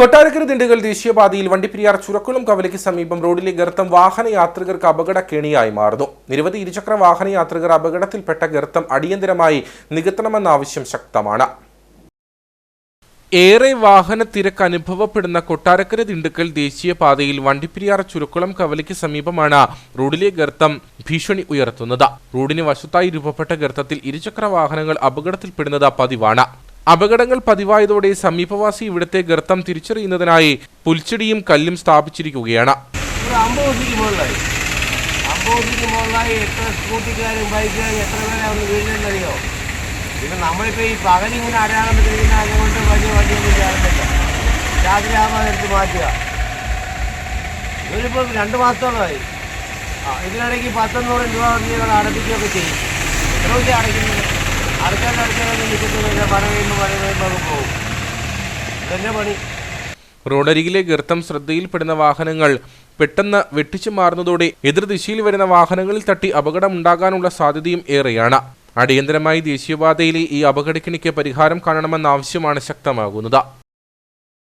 കൊട്ടാരക്കര ദിണ്ടുകൽ ദേശീയപാതയിൽ വണ്ടിപ്പെരിയാർ ചുരക്കുളം കവലയ്ക്ക് സമീപം റോഡിലെ ഗർത്തം വാഹന യാത്രികർക്ക് അപകടക്കേണിയായി മാറുന്നു. നിരവധി ഇരുചക്ര വാഹന യാത്രികർ അപകടത്തിൽപ്പെട്ട ഗർത്തം അടിയന്തരമായി നികത്തണമെന്ന ആവശ്യം ശക്തമാണ്. ഏറെ വാഹന തിരക്ക് അനുഭവപ്പെടുന്ന കൊട്ടാരക്കര ദിണ്ടുക്കൽ ദേശീയപാതയിൽ വണ്ടിപ്പെരിയാർ ചുരുക്കുളം കവലയ്ക്ക് സമീപമാണ് റോഡിലെ ഗർത്തം ഭീഷണി ഉയർത്തുന്നത്. റോഡിന് വശത്തായി രൂപപ്പെട്ട ഗർത്തത്തിൽ ഇരുചക്ര വാഹനങ്ങൾ അപകടത്തിൽപ്പെടുന്നത് പതിവാണ്. അപകടങ്ങൾ പതിവായതോടെ സമീപവാസി ഇവിടത്തെ ഗർത്തം തിരിച്ചറിയുന്നതിനായി പുൽച്ചെടിയും കല്ലും സ്ഥാപിച്ചിരിക്കുകയാണ്. നമ്മളിപ്പോൾ ഈ രണ്ട് ഇതിനിടയ്ക്ക് പത്തൊന്നൂറ് രൂപ അടപ്പിക്കുകയൊക്കെ ചെയ്യും. അടയ്ക്കുന്നത്? അടച്ചാൽ നിൽക്കുന്നില്ല റോഡരികിലെ ഗർത്തം ശ്രദ്ധയിൽപ്പെടുന്ന വാഹനങ്ങൾ പെട്ടെന്ന് വെട്ടിച്ചു മാറുന്നതോടെ എതിർദിശയിൽ വരുന്ന വാഹനങ്ങളിൽ തട്ടി അപകടമുണ്ടാകാനുള്ള സാധ്യതയും ഏറെയാണ്. അടിയന്തരമായി ദേശീയപാതയിലെ ഈ അപകടക്കിണിക്ക് പരിഹാരം കാണണമെന്ന ആവശ്യമാണ് ശക്തമാകുന്നത്.